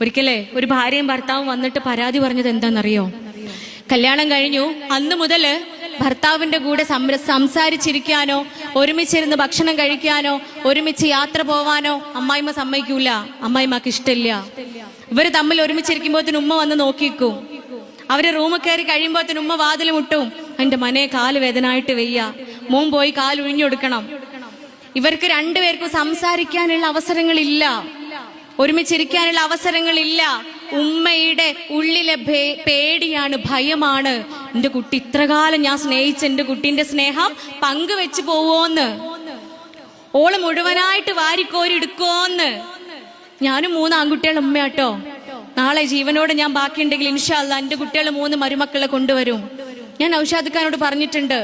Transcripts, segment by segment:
ഒരിക്കലേ ഒരു ഭാര്യയും ഭർത്താവും വന്നിട്ട് പരാതി പറഞ്ഞത് എന്താണെന്നറിയോ? കല്യാണം കഴിഞ്ഞു. അന്ന് മുതൽ ഭർത്താവിന്റെ കൂടെ സംസാരിച്ചിരിക്കാനോ ഒരുമിച്ചിരുന്ന് ഭക്ഷണം കഴിക്കാനോ ഒരുമിച്ച് യാത്ര പോവാനോ അമ്മായിമ്മ സമ്മതിക്കൂല. അമ്മായിമ്മക്ക് ഇഷ്ടമില്ല ഇവർ തമ്മിൽ ഒരുമിച്ചിരിക്കുമ്പോത്തിന് ഉമ്മ വന്ന് നോക്കിക്കും. അവർ റൂമിൽ കയറി കഴിയുമ്പോത്തിന് ഉമ്മ വാതിൽ മുട്ടും എന്റെ മനെ കാൽ വേദനായിട്ട് വെയ്യ. മോൻ പോയി കാൽ ഒഴിഞ്ഞൊടുക്കണം ഇവർക്ക് രണ്ടുപേർക്കും സംസാരിക്കാനുള്ള അവസരങ്ങളില്ല. ഒരുമിച്ചിരിക്കാനുള്ള അവസരങ്ങളില്ല. ഉമ്മയുടെ ഉള്ളിലെ പേടിയാണ് ഭയമാണ്. എന്റെ കുട്ടി ഇത്രകാലം ഞാൻ സ്നേഹിച്ച എന്റെ കുട്ടിന്റെ സ്നേഹം പങ്കുവെച്ച് പോവോന്ന്. ഓൾ മുഴുവനായിട്ട് വാരിക്കോരി എടുക്കുവോന്ന് ഞാനും മൂന്ന് ആൺകുട്ടികൾ ഉമ്മയാട്ടോ. നാളെ ജീവനോടെ ഞാൻ ബാക്കിയുണ്ടെങ്കിൽ ഇൻഷാല്ല എന്റെ കുട്ടികൾ മൂന്ന് മരുമക്കളെ കൊണ്ടുവരും. ഞാൻ ഔഷാദ് ഖാനോട് പറഞ്ഞിട്ടുണ്ട്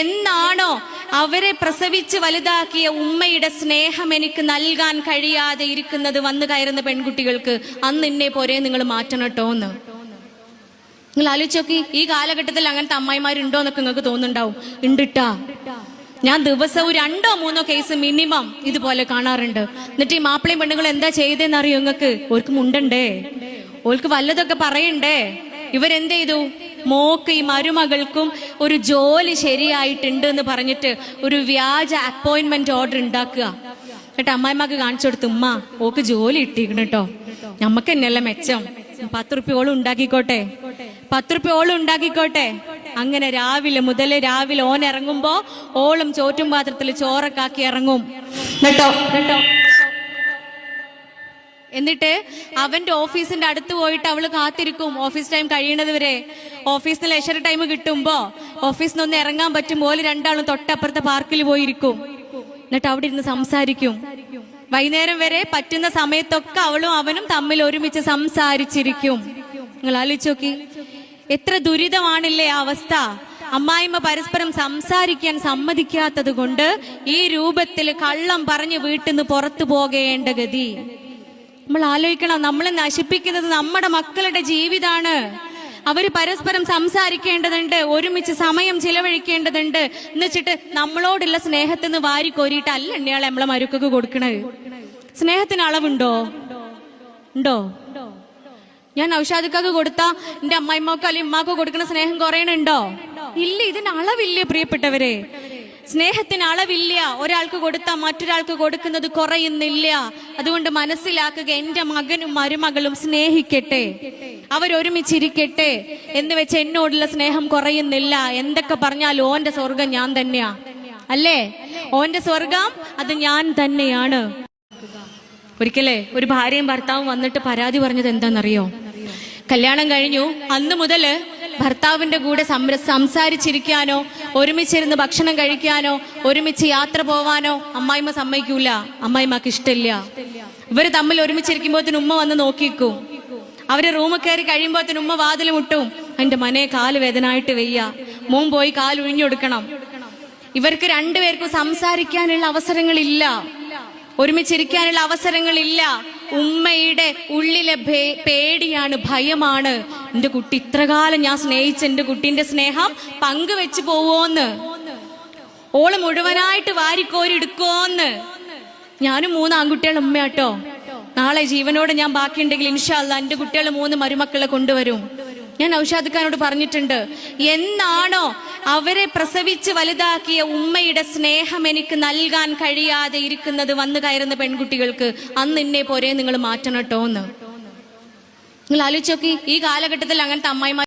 എന്നാണോ അവരെ പ്രസവിച്ച് വലുതാക്കിയ ഉമ്മയുടെ സ്നേഹം എനിക്ക് നൽകാൻ കഴിയാതെ ഇരിക്കുന്നത് വന്നു കയറുന്ന പെൺകുട്ടികൾക്ക്? അന്ന് എന്നെ പോരെ നിങ്ങൾ മാറ്റണം കേട്ടോ എന്ന് നിങ്ങൾ ആലോചിച്ച് നോക്കി ഈ കാലഘട്ടത്തിൽ അങ്ങനത്തെ അമ്മായിമാരുണ്ടോ എന്നൊക്കെ നിങ്ങൾക്ക് തോന്നുന്നുണ്ടാവും. ഉണ്ടിട്ടാ. ഞാൻ ദിവസവും രണ്ടോ മൂന്നോ കേസ് മിനിമം ഇതുപോലെ കാണാറുണ്ട്. എന്നിട്ട് ഈ മാപ്പിളയും പെണ്ണുങ്ങളും എന്താ ചെയ്തതെന്ന് അറിയോ നിങ്ങൾക്ക്? ഓർക്ക് മുണ്ടണ്ടേ? ഓൾക്ക് വല്ലതൊക്കെ പറയണ്ടേ? ഇവരെന്ത് ചെയ്തു? മോക്ക് ഈ മരുമകൾക്കും ഒരു ജോലി ശരിയായിട്ടുണ്ട് എന്ന് പറഞ്ഞിട്ട് ഒരു വ്യാജ അപ്പോയിന്റ്മെന്റ് ഓർഡർ ഉണ്ടാക്കുക. കേട്ടോ അമ്മായിമാക്ക് കാണിച്ചു കൊടുത്ത് ഉമ്മ ഓക്ക് ജോലി ഇട്ടിരിക്കണം കേട്ടോ നമ്മക്ക് തന്നെയല്ല മെച്ചം. പത്ത് റുപ്യോളം ഉണ്ടാക്കിക്കോട്ടെ. പത്ത് റുപ്യോളം ഉണ്ടാക്കിക്കോട്ടെ. അങ്ങനെ രാവിലെ മുതൽ രാവിലെ ഓൻ ഇറങ്ങുമ്പോ ഓളും ചോറ്റും പാത്രത്തിൽ ചോറൊക്കെ ആക്കി ഇറങ്ങും. കേട്ടോ കേട്ടോ എന്നിട്ട് അവന്റെ ഓഫീസിന്റെ അടുത്ത് പോയിട്ട് അവൾ കാത്തിരിക്കും. ഓഫീസ് ടൈം കഴിയണത് വരെ. ഓഫീസിൽ ലെഷർ ടൈം കിട്ടുമ്പോ ഓഫീസിൽ നിന്ന് ഇറങ്ങാൻ പറ്റും. പോലെ രണ്ടാളും തൊട്ടപ്പുറത്തെ പാർക്കിൽ പോയിരിക്കും. എന്നിട്ട് അവിടെ ഇരുന്ന് സംസാരിക്കും. വൈകുന്നേരം വരെ പറ്റുന്ന സമയത്തൊക്കെ അവളും അവനും തമ്മിൽ ഒരുമിച്ച് സംസാരിച്ചിരിക്കും. നിങ്ങൾ ആലോചിച്ച് നോക്കി. എത്ര ദുരിതമാണില്ലേ ആ അവസ്ഥ. അമ്മായിമ്മ പരസ്പരം സംസാരിക്കാൻ സമ്മതിക്കാത്തത് കൊണ്ട് ഈ രൂപത്തിൽ കള്ളം പറഞ്ഞ് വീട്ടിൽ നിന്ന് പുറത്തു പോകേണ്ട ഗതി. നമ്മൾ ആലോചിക്കണം നമ്മളെ നശിപ്പിക്കുന്നത് നമ്മുടെ മക്കളുടെ ജീവിതമാണ് അവർ പരസ്പരം സംസാരിക്കേണ്ടതുണ്ട് ഒരുമിച്ച് സമയം ചിലവഴിക്കേണ്ടതുണ്ട്. എന്നുവെച്ചിട്ട് നമ്മളോടുള്ള സ്നേഹത്തിൽ നിന്ന് വാരി കോരിയിട്ട് അല്ല എണ്ണയാളെ നമ്മളെ മരുക്കൊക്കെ കൊടുക്കണത്. സ്നേഹത്തിന് അളവുണ്ടോ? ഉണ്ടോ? ഞാൻ ഔഷാദിക്കൊക്കെ കൊടുത്ത എന്റെ അമ്മായിമ്മക്കോ അല്ലെങ്കിൽ ഉമ്മാക്കോ കൊടുക്കുന്ന സ്നേഹം കുറയണുണ്ടോ? ഇല്ല ഇതിന് അളവില്ലേ പ്രിയപ്പെട്ടവരെ? സ്നേഹത്തിന് അളവില്ല. ഒരാൾക്ക് കൊടുത്താൽ മറ്റൊരാൾക്ക് കൊടുക്കുന്നത് കുറയുന്നില്ല. അതുകൊണ്ട് മനസ്സിലാക്കുക എന്റെ മകനും മരുമകളും സ്നേഹിക്കട്ടെ. അവരൊരുമിച്ചിരിക്കട്ടെ. എന്ന് വെച്ച് എന്നോടുള്ള സ്നേഹം കുറയുന്നില്ല. എന്തൊക്കെ പറഞ്ഞാലും ഓന്റെ സ്വർഗം ഞാൻ തന്നെയാ. അല്ലേ? ഓന്റെ സ്വർഗം അത് ഞാൻ തന്നെയാണ്. ഒരിക്കലേ ഒരു ഭാര്യയും ഭർത്താവും വന്നിട്ട് പരാതി പറഞ്ഞത് എന്താണെന്നറിയോ? കല്യാണം കഴിഞ്ഞു. അന്ന് മുതൽ ഭർത്താവിന്റെ കൂടെ സംര- സംസാരിച്ചിരിക്കാനോ ഒരുമിച്ചിരുന്ന് ഭക്ഷണം കഴിക്കാനോ ഒരുമിച്ച് യാത്ര പോവാനോ അമ്മായിമ്മ സമ്മതിക്കൂല. അമ്മായിമ്മക്ക് ഇഷ്ടമില്ല. ഇവർ തമ്മിൽ ഒരുമിച്ചിരിക്കുമ്പോഴത്തേന് ഉമ്മ വന്ന് നോക്കിക്കും. അവർ റൂമിൽ കയറി കഴിയുമ്പോഴത്തേന് ഉമ്മ വാതിൽ മുട്ടും. എന്റെ മനെ കാൽ വേദനായിട്ട് വെയ്യ. മോൻ പോയി കാൽ ഒഴിഞ്ഞൊടുക്കണം ഇവർക്ക് രണ്ടുപേർക്കും സംസാരിക്കാനുള്ള അവസരങ്ങളില്ല. ഒരുമിച്ചിരിക്കാനുള്ള അവസരങ്ങളില്ല. ഉമ്മയുടെ ഉള്ളിലെ പേടിയാണ് ഭയമാണ്. എന്റെ കുട്ടി ഇത്രകാലം ഞാൻ സ്നേഹിച്ച എന്റെ കുട്ടിന്റെ സ്നേഹം പങ്കുവെച്ച് പോവോന്ന്. ഓൾ മുഴുവനായിട്ട് വാരിക്കോരി എടുക്കുവോന്ന് ഞാനും മൂന്ന് ആൺകുട്ടികളുടെ ഉമ്മയാട്ടോ. നാളെ ജീവനോടെ ഞാൻ ബാക്കിയുണ്ടെങ്കിൽ ഇൻഷാല്ല എന്റെ കുട്ടികൾ മൂന്ന് മരുമക്കളെ കൊണ്ടുവരും. ഞാൻ ഔഷാദ് ഖാനോട് പറഞ്ഞിട്ടുണ്ട് എന്നാണോ അവരെ പ്രസവിച്ച് വലുതാക്കിയ ഉമ്മയുടെ സ്നേഹം എനിക്ക് നൽകാൻ കഴിയാതെ ഇരിക്കുന്നത് വന്നു കയറുന്ന പെൺകുട്ടികൾക്ക്? അന്ന് എന്നെ പോരെ നിങ്ങൾ മാറ്റണം എന്ന് നിങ്ങൾ ആലോചിച്ച് നോക്കി ഈ കാലഘട്ടത്തിൽ അങ്ങനത്തെ അമ്മായിമാർ